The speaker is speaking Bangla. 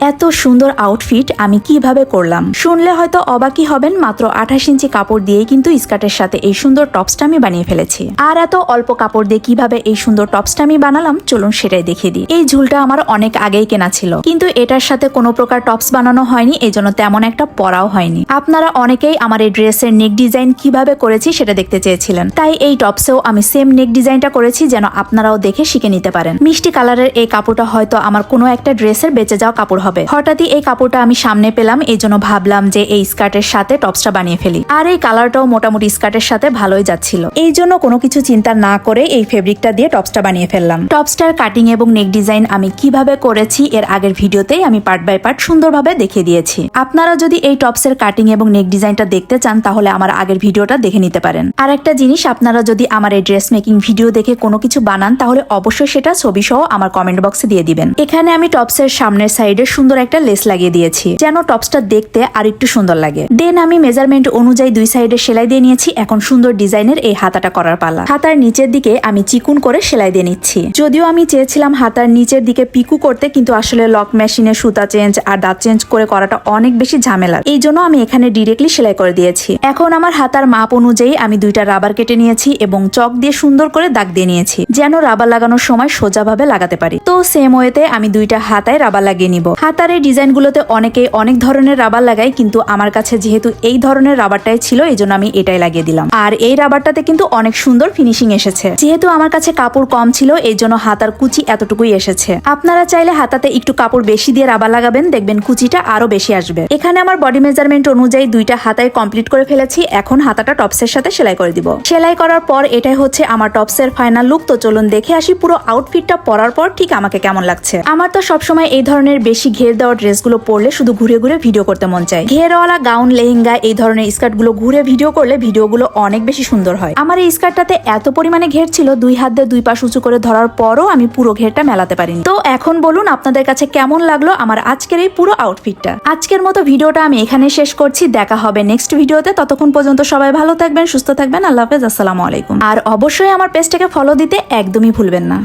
এত সুন্দর আউটফিট আমি কীভাবে করলাম? শুনলে হয়তো অবাকই হবেন, মাত্র আঠাশ ইঞ্চি কাপড় দিয়ে কিন্তু স্কার্টের সাথে এই সুন্দর টপসটা আমি বানিয়ে ফেলেছি। আর এত অল্প কাপড় দিয়ে কীভাবে এই সুন্দর টপসটা আমি বানালাম, চলুন সেটাই দেখিয়ে দিই। এই ঝুলটা আমার অনেক আগেই কেনা ছিল, কিন্তু এটার সাথে কোনো প্রকার টপস বানানো হয়নি এই জন্য তেমন একটা পরাও হয়নি। আপনারা অনেকেই আমার এই ড্রেসের নেক ডিজাইন কীভাবে করেছি সেটা দেখতে চেয়েছিলেন, তাই এই টপসেও আমি সেম নেক ডিজাইনটা করেছি যেন আপনারাও দেখে শিখে নিতে পারেন। মিষ্টি কালারের এই কাপড়টা হয়তো আমার কোনো একটা ড্রেসের বেঁচে যাওয়া কাপড় হবে। হঠাৎই এই কাপড়টা আমি সামনে পেলাম, এই জন্য ভাবলাম যে এই স্কার্টের সাথে টপসটা বানিয়ে ফেলি। আর এই কালারটাও মোটামুটি স্কার্টের সাথে ভালোই যাচ্ছিল। এই জন্য কোনো কিছু চিন্তা না করে এই ফেব্রিকটা দিয়ে টপসটা বানিয়ে ফেললাম। টপসটার কাটিং এবং নেক ডিজাইন আমি কীভাবে করেছি এর আগের ভিডিওতেই আমি পার্ট বাই পার্ট সুন্দরভাবে দেখিয়ে দিয়েছি। আপনারা যদি এই টপসের কাটিং এবং নেক ডিজাইনটা দেখতে চান, তাহলে আমার আগের ভিডিওটা দেখে নিতে পারেন। আর একটা জিনিস, আপনারা যদি আমার এই ড্রেস মেকিং ভিডিও দেখে কোনো কিছু বানান, তাহলে অবশ্যই সেটা ছবি সহ আমার কমেন্ট বক্সে দিয়ে দিবেন। এখানে আমি টপসের সামনের সাইডে সুন্দর একটা লেস লাগিয়ে দিয়েছি। যেন টপসটা দেখতে আর একটু সুন্দর লাগে। দেন আমি মেজারমেন্ট অনুযায়ী দুই সাইডে সেলাই দিয়ে নিয়েছি। এখন সুন্দর ডিজাইনের এই হাতাটা করার পালা। হাতার নিচের দিকে আমি চিকুন করে সেলাই দিয়ে নিচ্ছি। যদিও আমি চেয়েছিলাম হাতার নিচের দিকে পিকু করতে, কিন্তু আসলে লক মেশিনে সুতা চেঞ্জ আর দাঁত চেঞ্জ করে করাটা অনেক বেশি ঝামেলার এই জন্য আমি এখানে ডিরেক্টলি সেলাই করে দিয়েছি। এখন আমার হাতার মাপ অনুযায়ী আমি দুইটা রাবার কেটে নিয়েছি এবং চক দিয়ে সুন্দর করে দাগ দিয়ে নিয়েছি, যেন রাবার লাগানোর সময় সোজাভাবে লাগাতে পারি। সেম ওয়েতে আমি দুইটা হাতায় রাবার লাগিয়ে নিব। হাতার ডিজাইনগুলোতে অনেকেই অনেক ধরনের রাবার লাগায়, কিন্তু আমার কাছে যেহেতু এই ধরনের রাবারটাই ছিল, এই জন্য আমি এটাই লাগিয়ে দিলাম। আর এই রাবারটাতে কিন্তু অনেক সুন্দর ফিনিশিং এসেছে। যেহেতু আমার কাছে কাপড় কম ছিল, এই জন্য হাতার কুচি এতটুকুই এসেছে। আপনারা চাইলে হাতাতে একটু কাপড় বেশি দিয়ে রাবার লাগাবেন, দেখবেন কুচিটা আরও বেশি আসবে। এখানে আমার বডি মেজারমেন্ট অনুযায়ী দুইটা হাতায় কমপ্লিট করে ফেলেছি, এখন হাতাটা টপসের সাথে সেলাই করে দিব। সেলাই করার পর এটাই হচ্ছে আমার টপসের ফাইনাল লুক তো চলুন দেখে আসি পুরো আউটফিটটা পরার পর ঠিক আমাকে কেমন লাগছে? আমার তো সবসময় এই ধরনের বেশি ঘের দেওয়া ড্রেসগুলো পরলে শুধু ঘুরে ঘুরে ভিডিও করতে মন চায়। ঘেরওয়ালা গাউন, লেহেঙ্গা, এই ধরনের স্কার্টগুলো ঘুরে ভিডিও করলে ভিডিওগুলো অনেক বেশি সুন্দর হয়। আমার এই স্কার্টটাতে এত পরিমাণে ঘের ছিল, দুই হাত দিয়ে দুই পাশ উঁচু করে ধরার পরও আমি পুরো ঘেরটা মেলাতে পারিনি। তো এখন বলুন, আপনাদের কাছে কেমন লাগল আমার আজকের এই পুরো আউটফিটটা আজকের মতো ভিডিওটা আমি এখানে শেষ করছি। দেখা হবে নেক্সট ভিডিওতে। ততক্ষণ পর্যন্ত সবাই ভালো থাকবেন, সুস্থ থাকবেন। আল্লাহ হাফেজ, আসসালামু আলাইকুম। আর অবশ্যই আমার পেজটাকে ফলো দিতে একদমই ভুলবেন না।